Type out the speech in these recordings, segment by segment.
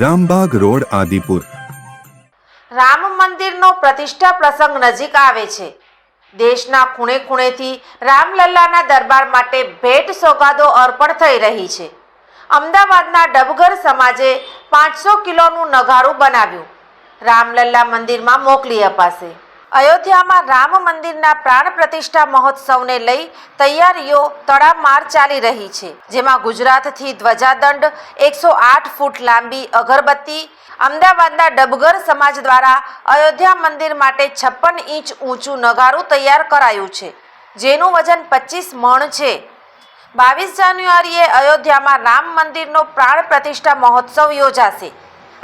Rambag road, Adipur. Ram મંદિરનો પ્રતિષ્ઠા પ્રસંગ નજીક આવે છે. દેશના ખૂણે ખૂણેથી રામલલ્લાના દરબાર માટે ભેટ સોગાદો અર્પણ થઈ રહી છે. અમદાવાદના ડબગર સમાજે પાંચસો કિલોનું નગારું બનાવ્યું. રામલલ્લા મંદિરમાં મોકલી અપાશે. અયોધ્યામાં રામ મંદિરના પ્રાણ પ્રતિષ્ઠા મહોત્સવને લઈ તૈયારીઓ તડામાર ચાલી રહી છે, જેમાં ગુજરાતથી ધ્વજાદંડ એકસો આઠ ફૂટ લાંબી અગરબત્તી, અમદાવાદના ડબગર સમાજ દ્વારા અયોધ્યા મંદિર માટે છપ્પન ઇંચ ઊંચું નગારું તૈયાર કરાયું છે, જેનું વજન પચીસ મણ છે. બાવીસ જાન્યુઆરીએ અયોધ્યામાં રામ મંદિરનો પ્રાણ પ્રતિષ્ઠા મહોત્સવ યોજાશે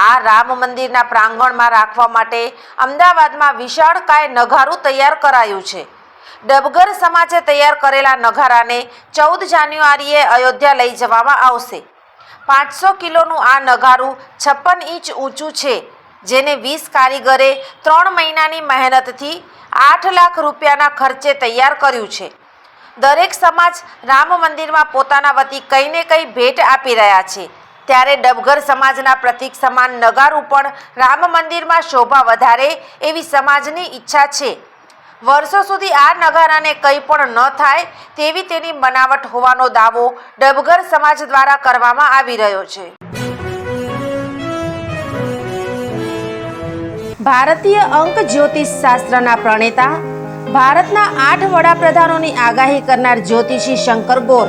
આ રામ મંદિરના પ્રાંગણમાં રાખવા માટે અમદાવાદમાં વિશાળકાય નગારું તૈયાર કરાયું છે. ડબગર સમાજે તૈયાર કરેલા નગારાને ચૌદ જાન્યુઆરીએ અયોધ્યા લઈ જવામાં આવશે. પાંચસો કિલોનું આ નગારું છપ્પન ઇંચ ઊંચું છે, જેને વીસ કારીગરે ત્રણ મહિનાની મહેનતથી આઠ લાખ રૂપિયાના ખર્ચે તૈયાર કર્યું છે. દરેક સમાજ રામ મંદિરમાં પોતાના વતી કંઈ ને કંઈ ભેટ આપી રહ્યા છે. ત્યારે ડબગર સમાજના પ્રતિક સમાન નગારું પણ રામ મંદિરમાં શોભા વધારે એવી સમાજની ઈચ્છા છે. વર્ષો સુધી આ નગારાને કંઈ પણ ન થાય તેવી તેની બનાવટ હોવાનો દાવો ડબગર સમાજ દ્વારા કરવામાં આવી રહ્યો છે. ભારતીય અંક જ્યોતિષ શાસ્ત્રના પ્રણેતા, ભારતના આઠ વડાપ્રધાનોની આગાહી કરનાર જ્યોતિષી શંકર ગોર